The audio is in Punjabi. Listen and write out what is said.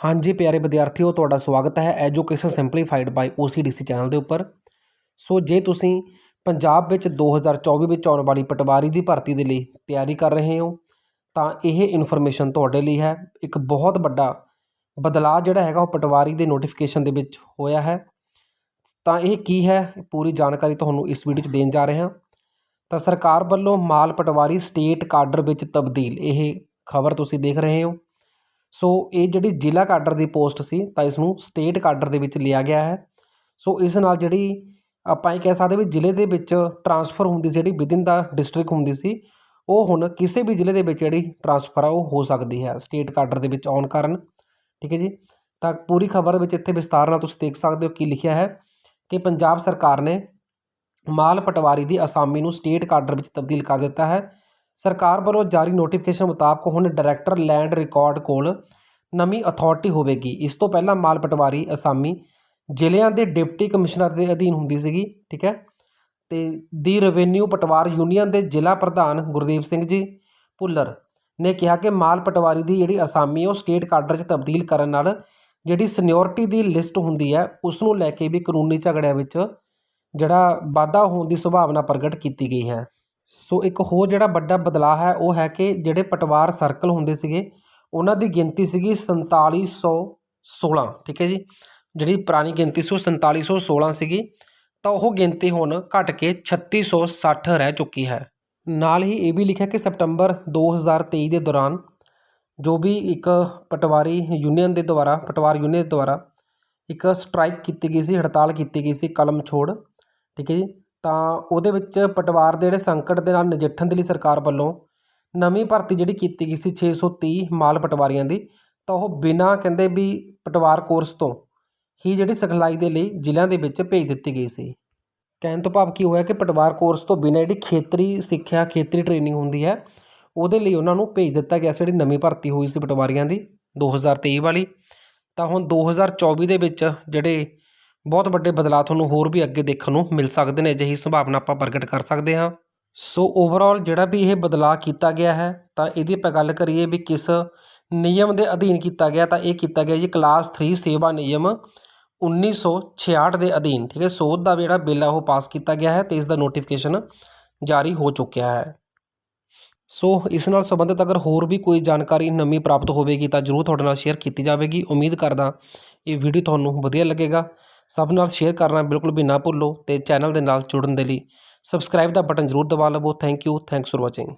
ਹਾਂਜੀ, ਪਿਆਰੇ ਵਿਦਿਆਰਥੀਓ, ਤੁਹਾਡਾ ਸਵਾਗਤ ਹੈ education simplified by OCDC channel ਦੇ ਉੱਪਰ। ਸੋ, ਜੇ ਤੁਸੀਂ ਪੰਜਾਬ ਵਿੱਚ 2024 ਵਿੱਚ ਆਉਣ ਵਾਲੀ ਪਟਵਾਰੀ ਦੀ ਭਰਤੀ ਦੇ ਲਈ ਤਿਆਰੀ ਕਰ ਰਹੇ ਹੋ, ਤਾਂ ਇਹ ਇਨਫੋਰਮੇਸ਼ਨ ਤੁਹਾਡੇ ਲਈ ਹੈ। ਇੱਕ ਬਹੁਤ ਵੱਡਾ ਬਦਲਾਅ ਜਿਹੜਾ ਹੈਗਾ, ਉਹ ਪਟਵਾਰੀ ਦੇ ਨੋਟੀਫਿਕੇਸ਼ਨ ਦੇ ਵਿੱਚ ਹੋਇਆ ਹੈ। ਤਾਂ ਇਹ ਕੀ ਹੈ? ਪੂਰੀ ਜਾਣਕਾਰੀ ਤੁਹਾਨੂੰ ਇਸ ਵੀਡੀਓ 'ਚ ਦੇਣ ਜਾ ਰਹੇ ਹਾਂ। ਤਾਂ ਸਰਕਾਰ ਵੱਲੋਂ ਮਾਲ ਪਟਵਾਰੀ ਸਟੇਟ ਕਾਡਰ ਵਿੱਚ ਤਬਦੀਲ, ਇਹ ਖਬਰ ਤੁਸੀਂ ਦੇਖ ਰਹੇ ਹੋ। ਸੋ ਇਹ ਜਿਹੜੀ ਜ਼ਿਲ੍ਹਾ ਕਾਡਰ ਦੀ ਪੋਸਟ ਸੀ, ਤਾਂ ਇਸ ਨੂੰ ਸਟੇਟ ਕਾਡਰ ਦੇ ਵਿੱਚ ਲਿਆ ਗਿਆ ਹੈ। ਸੋ ਇਸ ਨਾਲ ਜਿਹੜੀ ਆਪਾਂ ਇਹ ਕਹਿ ਸਕਦੇ ਵੀ ਜ਼ਿਲ੍ਹੇ ਦੇ ਵਿੱਚ ਟਰਾਂਸਫਰ ਹੁੰਦੀ ਸੀ, ਜਿਹੜੀ ਵਿਦਿਨ ਦਾ ਡਿਸਟ੍ਰਿਕਟ ਹੁੰਦੀ ਸੀ, ਉਹ ਹੁਣ ਕਿਸੇ ਵੀ ਜ਼ਿਲ੍ਹੇ ਦੇ ਵਿੱਚ ਜਿਹੜੀ ਟਰਾਂਸਫਰ ਆ, ਉਹ ਹੋ ਸਕਦੀ ਹੈ ਸਟੇਟ ਕਾਡਰ ਦੇ ਵਿੱਚ ਆਉਣ ਕਾਰਨ। ਠੀਕ ਹੈ ਜੀ? ਤਾਂ ਪੂਰੀ ਖਬਰ ਵਿੱਚ ਇੱਥੇ ਵਿਸਤਾਰ ਨਾਲ ਤੁਸੀਂ ਦੇਖ ਸਕਦੇ ਹੋ ਕੀ ਲਿਖਿਆ ਹੈ ਕਿ ਪੰਜਾਬ ਸਰਕਾਰ ਨੇ ਮਾਲ ਪਟਵਾਰੀ ਦੀ ਅਸਾਮੀ ਨੂੰ ਸਟੇਟ ਕਾਡਰ ਵਿੱਚ ਤਬਦੀਲ ਕਰ ਦਿੱਤਾ ਹੈ। ਸਰਕਾਰ ਵੱਲੋਂ ਜਾਰੀ ਨੋਟੀਫਿਕੇਸ਼ਨ ਮੁਤਾਬਕ ਹੁਣ ਡਾਇਰੈਕਟਰ ਲੈਂਡ ਰਿਕਾਰਡ ਕੋਲ ਨਵੀਂ ਅਥਾਰਟੀ ਹੋਵੇਗੀ। ਇਸ ਤੋਂ ਪਹਿਲਾਂ ਮਾਲ ਪਟਵਾਰੀ ਅਸਾਮੀ ਜ਼ਿਲ੍ਹਿਆਂ ਦੇ ਡਿਪਟੀ ਕਮਿਸ਼ਨਰ ਦੇ ਅਧੀਨ ਹੁੰਦੀ ਸੀਗੀ, ਠੀਕ ਹੈ? ਤੇ ਦੀ ਰੈਵਨਿਊ ਪਟਵਾਰ ਯੂਨੀਅਨ ਦੇ ਜ਼ਿਲ੍ਹਾ ਪ੍ਰਧਾਨ ਗੁਰਦੀਪ ਸਿੰਘ ਜੀ ਭੁੱਲਰ ਨੇ ਕਿਹਾ ਕਿ ਮਾਲ ਪਟਵਾਰੀ ਦੀ ਜਿਹੜੀ ਅਸਾਮੀ ਉਹ ਸਟੇਟ ਕਾਡਰ 'ਚ ਤਬਦੀਲ ਕਰਨ ਨਾਲ ਜਿਹੜੀ ਸੀਨੀਅਰਟੀ ਦੀ ਲਿਸਟ ਹੁੰਦੀ ਹੈ, ਉਸ ਨੂੰ ਲੈ ਕੇ ਵੀ ਕਾਨੂੰਨੀ ਝਗੜਿਆਂ ਵਿੱਚ ਜਿਹੜਾ ਵਾਧਾ ਹੋਣ ਦੀ ਸੰਭਾਵਨਾ ਪ੍ਰਗਟ ਕੀਤੀ ਗਈ ਹੈ। ਸੋ ਇੱਕ ਹੋਰ ਜਿਹੜਾ ਵੱਡਾ ਬਦਲਾਅ ਹੈ, ਉਹ ਹੈ ਕਿ ਜਿਹੜੇ ਪਟਵਾਰ ਸਰਕਲ ਹੁੰਦੇ ਸੀਗੇ, ਉਹਨਾਂ ਦੀ ਗਿਣਤੀ ਸੀਗੀ 4716 ਠੀਕ ਹੈ ਜੀ? ਜਿਹੜੀ ਪੁਰਾਣੀ ਗਿਣਤੀ ਸੀ ਉਹ 4716 ਸੀਗੀ, ਤਾਂ ਉਹ ਗਿਣਤੀ ਹੁਣ ਘਟ ਕੇ 3660 ਰਹਿ ਚੁੱਕੀ ਹੈ। ਨਾਲ ਹੀ ਇਹ ਵੀ ਲਿਖਿਆ ਕਿ ਸਤੰਬਰ 2023 ਦੇ ਦੌਰਾਨ ਜੋ ਵੀ ਇੱਕ ਪਟਵਾਰੀ ਯੂਨੀਅਨ ਦੇ ਦੁਆਰਾ, ਪਟਵਾਰ ਯੂਨੀਅਨ ਦੇ ਦੁਆਰਾ ਇੱਕ ਸਟ੍ਰਾਈਕ ਕੀਤੀ ਗਈ ਸੀ, ਹੜਤਾਲ ਕੀਤੀ ਗਈ ਸੀ ਕਲਮ ਛੋੜ ਠੀਕ ਹੈ ਜੀ? ਤਾਂ ਉਹਦੇ ਵਿੱਚ ਪਟਵਾਰ ਦੇ ਜਿਹੜੇ ਸੰਕਟ ਦੇ ਨਾਲ ਨਜਿੱਠਣ ਦੇ ਲਈ ਸਰਕਾਰ ਵੱਲੋਂ ਨਵੀਂ ਭਰਤੀ ਜਿਹੜੀ ਕੀਤੀ ਗਈ ਸੀ 630 ਮਾਲ ਪਟਵਾਰੀਆਂ ਦੀ, ਤਾਂ ਉਹ ਬਿਨਾਂ ਕਹਿੰਦੇ ਵੀ ਪਟਵਾਰ ਕੋਰਸ ਤੋਂ ਹੀ ਜਿਹੜੀ ਸਿਖਲਾਈ ਦੇ ਲਈ ਜ਼ਿਲ੍ਹਿਆਂ ਦੇ ਵਿੱਚ ਭੇਜ ਦਿੱਤੀ ਗਈ ਸੀ। ਕਹਿਣ ਤੋਂ ਭਾਵ ਕੀ ਹੋਇਆ ਕਿ ਪਟਵਾਰ ਕੋਰਸ ਤੋਂ ਬਿਨਾਂ ਜਿਹੜੀ ਖੇਤਰੀ ਸਿੱਖਿਆ, ਖੇਤਰੀ ਟ੍ਰੇਨਿੰਗ ਹੁੰਦੀ ਹੈ, ਉਹਦੇ ਲਈ ਉਹਨਾਂ ਨੂੰ ਭੇਜ ਦਿੱਤਾ ਗਿਆ ਸੀ ਜਿਹੜੀ ਨਵੀਂ ਭਰਤੀ ਹੋਈ ਸੀ ਪਟਵਾਰੀਆਂ ਦੀ 2023 ਵਾਲੀ। ਤਾਂ ਹੁਣ 2024 ਦੇ ਵਿੱਚ ਜਿਹੜੇ ਬਹੁਤ ਵੱਡੇ ਬਦਲਾਅ ਤੁਹਾਨੂੰ ਹੋਰ ਵੀ ਅੱਗੇ ਦੇਖਣ ਨੂੰ ਮਿਲ ਸਕਦੇ ਨੇ, ਅਜਿਹੀ ਸੰਭਾਵਨਾ ਆਪਾਂ ਪ੍ਰਗਟ ਕਰ ਸਕਦੇ ਹਾਂ। ਸੋ ਓਵਰਆਲ ਜਿਹੜਾ ਵੀ ਇਹ ਬਦਲਾਅ ਕੀਤਾ ਗਿਆ ਹੈ, ਤਾਂ ਇਹਦੀ ਆਪਾਂ ਗੱਲ ਕਰੀਏ ਵੀ ਕਿਸ ਨਿਯਮ ਦੇ ਅਧੀਨ ਕੀਤਾ ਗਿਆ, ਤਾਂ ਇਹ ਕੀਤਾ ਗਿਆ ਜੀ ਕਲਾਸ 3 ਸੇਵਾ ਨਿਯਮ 1966 ਦੇ ਅਧੀਨ, ਠੀਕ ਹੈ? ਸੋਧ ਦਾ ਜਿਹੜਾ ਬਿੱਲ ਹੈ ਉਹ ਪਾਸ ਕੀਤਾ ਗਿਆ ਹੈ ਤੇ ਇਸ ਦਾ ਨੋਟੀਫਿਕੇਸ਼ਨ ਜਾਰੀ ਹੋ ਚੁੱਕਿਆ ਹੈ। ਸੋ ਇਸ ਨਾਲ ਸੰਬੰਧਿਤ ਅਗਰ ਹੋਰ ਵੀ ਕੋਈ ਜਾਣਕਾਰੀ ਨਵੀਂ ਪ੍ਰਾਪਤ ਹੋਵੇਗੀ, ਤਾਂ ਜਰੂਰ ਤੁਹਾਡੇ ਨਾਲ ਸ਼ੇਅਰ ਕੀਤੀ ਜਾਵੇਗੀ। ਉਮੀਦ ਕਰਦਾ ਇਹ ਵੀਡੀਓ ਤੁਹਾਨੂੰ ਵਧੀਆ ਲੱਗੇਗਾ। ਸਭ ਨਾਲ ਸ਼ੇਅਰ ਕਰਨਾ ਬਿਲਕੁਲ ਵੀ ਨਾ ਭੁੱਲੋ ਤੇ ਚੈਨਲ ਦੇ ਨਾਲ ਜੁੜਨ ਦੇ ਲਈ ਸਬਸਕ੍ਰਾਈਬ ਦਾ ਬਟਨ ਜ਼ਰੂਰ ਦਬਾ ਲਵੋ। Thank you thanks for watching